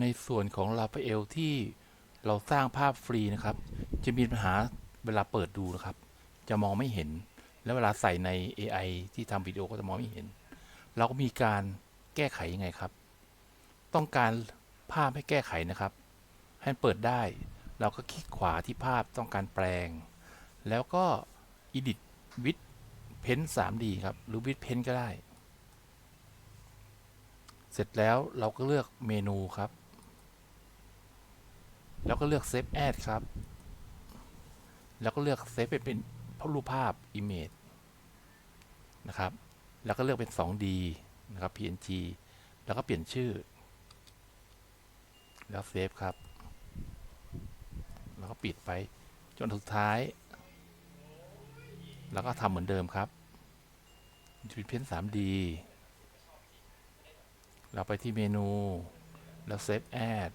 ในส่วนของ Rafael ที่เราสร้างภาพฟรีนะครับ จะมีปัญหาเวลาเปิดดูนะครับ จะมองไม่เห็น แล้วเวลาใส่ใน AI ที่ทำวิดีโอก็จะมองไม่เห็น เราก็มีการแก้ไขยังไงครับ ต้องการภาพให้แก้ไขนะครับ ให้เปิดได้ เราก็คลิกขวาที่ภาพต้องการแปลง แล้วก็ edit with pen 3D ครับ หรือ with pen ก็ได้ เสร็จแล้วเราก็เลือกเมนูครับ แล้วก็เลือก Save As ครับ แล้วก็เลือก Save เป็นเป็นรูปภาพ Image นะครับ แล้วก็เลือกเป็น 2D นะครับ PNG แล้วก็เปลี่ยนชื่อ แล้วเซฟครับ แล้วก็ปิดไปจนสุดท้าย แล้วก็ทำเหมือนเดิมครับเป็นเพ้น 3D เราไปที่เมนู แล้วเซฟแอด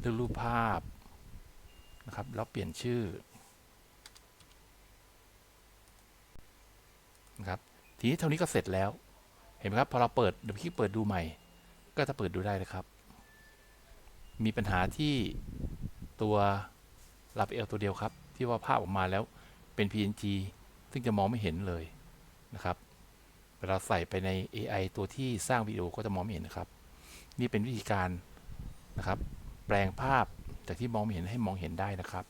เลือกรูปภาพ นะครับ แล้วเปลี่ยนชื่อนะครับ ทีนี้เท่านี้ก็เสร็จแล้ว เห็นไหมครับ พอเราเปิดเดี๋ยวคลิกเปิดดูใหม่ ก็จะเปิดดูได้เลยครับ มีปัญหาที่ตัวรับเอลตัวเดียวครับ ที่ว่าภาพออกมาแล้วเป็น PNG ซึ่งจะมองไม่เห็นเลยนะครับ เวลาใส่ไปใน AI ตัวที่สร้างวิดีโอก็จะมองไม่เห็นนะครับ นี่เป็นวิธีการนะครับ แปลงภาพ จากที่มองไม่เห็นให้มองเห็นได้นะครับ